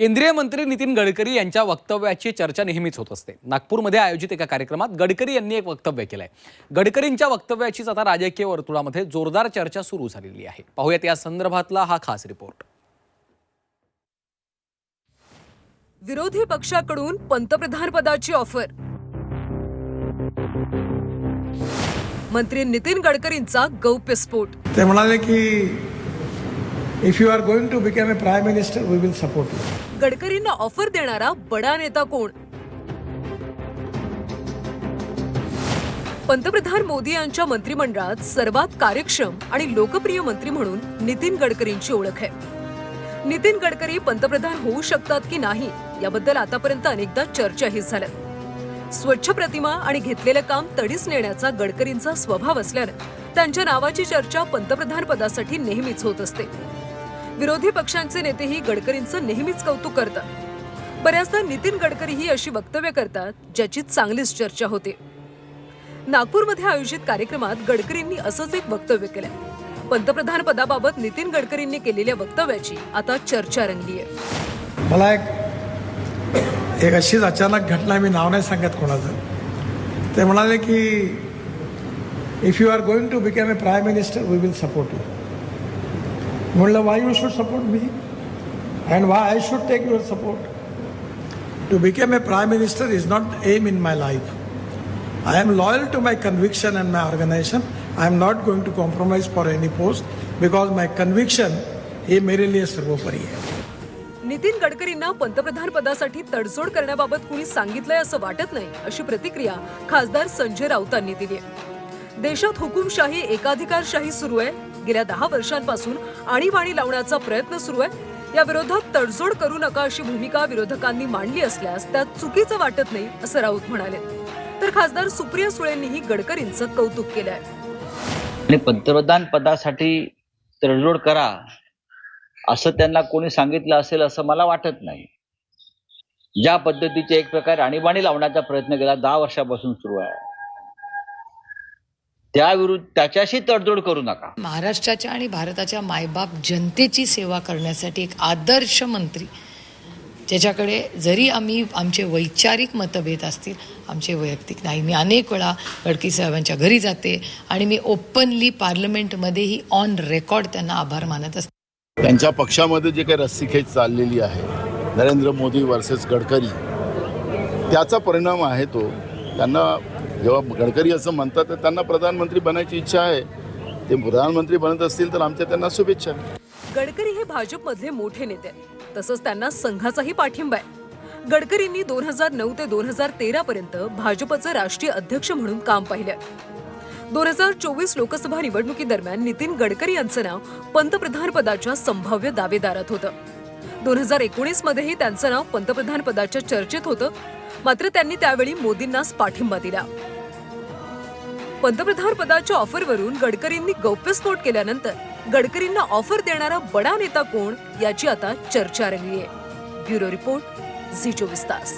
केंद्रीय मंत्री नितीन गडकरी यांच्या वक्तव्याची चर्चा नेहमीच होत असते. नागपूरमध्ये आयोजित एका कार्यक्रमात गडकरी यांनी एक वक्तव्य केलंय. गडकरींच्या वक्तव्याचीच आता राजकीय वर्तुळामध्ये जोरदार चर्चा सुरू झालेली आहे. पाहूयात या संदर्भातला हा खास रिपोर्ट. विरोधी पक्षाकडून पंतप्रधान पदाची ऑफर. मंत्री नितीन गडकरींचा गौप्यस्फोट ते म्हणाले की if you are going to become a prime minister we will support you गडकरींना offer देणारा बडा नेता कोण? पंतप्रधान मोदी यांच्या मंत्रिमंडळात सर्वात कार्यक्षम आणि लोकप्रिय मंत्री म्हणून नितीन गडकरींची ओळख आहे. नितीन गडकरी पंतप्रधान होऊ शकतात की नाही याबद्दल आतापर्यंत अनेकदा चर्चाही झाल्या स्वच्छ प्रतिमा आणि घेतलेलं काम तडीस नेण्याचा गडकरींचा स्वभाव असल्यानं त्यांच्या नावाची चर्चा पंतप्रधान पदासाठी नेहमीच होत असते. विरोधी पक्षांचे नेतेही गडकरींचं नेहमीच कौतुक करतात. बऱ्याचदा नितीन गडकरी ही अशी वक्तव्य करतात ज्याची चांगलीच चर्चा होते. नागपूरमध्ये आयोजित कार्यक्रमात गडकरींनी असंच एक वक्तव्य केलं पंतप्रधान पदाबाबत नितीन गडकरींनी केलेल्या वक्तव्याची आता चर्चा रंगली आहे. मला एक एक अशीच अचानक घटना मी नाव नाही सांगत कोणाचं. ते म्हणाले की if you are going to become a prime minister we will support you म्हणलं why you should support me and why I should take your support to become a prime minister is not aim in my life I am loyal to my conviction and my organisation I am not going to compromise for any post because my conviction हे मेरे लिए सर्वोपरि आहे. नितीन गडकरींना पंतप्रधान पदासाठी तडजोड करण्याबाबत कुणी सांगितलंय असं वाटत नाही अशी प्रतिक्रिया खासदार संजय राऊतांनी दिली आहे. देशात हुकुमशाही एकाधिकारशाही सुरू आहे. गेल्या दहा वर्षांपासून आणीबाणी लावण्याचा प्रयत्न सुरू आहे. या विरोधात तडजोड करू नका अशी भूमिका विरोधकांनी मांडली असल्यास त्यात चुकीचं वाटत नाही असं राऊत म्हणाले. तर खासदार सुप्रिया सुळेंनीही गडकरींचं कौतुक केलंय. आणि पंतप्रधान पदासाठी तडजोड करा असं त्यांना कोणी सांगितलं असेल असं मला वाटत नाही. ज्या पद्धतीचे एक प्रकारे आणीबाणी लावण्याचा प्रयत्न केला दहा वर्षापासून सुरू आहे. त्याविरुद्ध त्याच्याशी तडजोड करू नका. महाराष्ट्राच्या आणि भारताच्या मायबाप जनतेची सेवा करण्यासाठी एक आदर्श मंत्री ज्याच्याकडे जरी आम्ही आमचे वैचारिक मतभेद असतील आमचे वैयक्तिक नाही मी अनेक वेळा गडकी साहेबांच्या घरी जाते आणि मी ओपनली पार्लमेंटमध्येही ऑन रेकॉर्ड त्यांना आभार मानत असते. त्यांच्या पक्षामध्ये जे काही रस्सीखेच चाललेली आहे नरेंद्र मोदी वर्सेस गडकरी त्याचा परिणाम आहे तो. त्यांना जेव्हा गडकरी असं म्हणतात तर त्यांना प्रधानमंत्री बनायची इच्छा आहे. ते प्रधानमंत्री बनत असतील तर आमच्या त्यांना शुभेच्छा. गडकरी हे भाजपमधले मोठे नेते. आहेत. तसंच त्यांना संघाचाही पाठिंबा आहे. गडकरींनी दोन हजार नऊ ते दोन हजार तेरा पर्यंत भाजपचं राष्ट्रीय अध्यक्ष म्हणून काम पाहिलं दोन हजार चोवीस लोकसभा निवडणुकीदरम्यान नितीन गडकरी यांचं नाव पंतप्रधान पदाच्या संभाव्य दावेदारात होतं. दोन हजार एकोणीस मध्येही त्यांचं नाव पंतप्रधान पदाच्या चर्चेत होतं. मात्र त्यांनी त्यावेळी मोदींनाच पाठिंबा दिला. पंतप्रधान पदाच्या ऑफरवरून गडकरींनी गौप्यस्फोट केल्यानंतर गडकरींना ऑफर देणारा बडा नेता कोण याची आता चर्चा रंगली आहे ब्युरो रिपोर्ट झी चोवीस तास.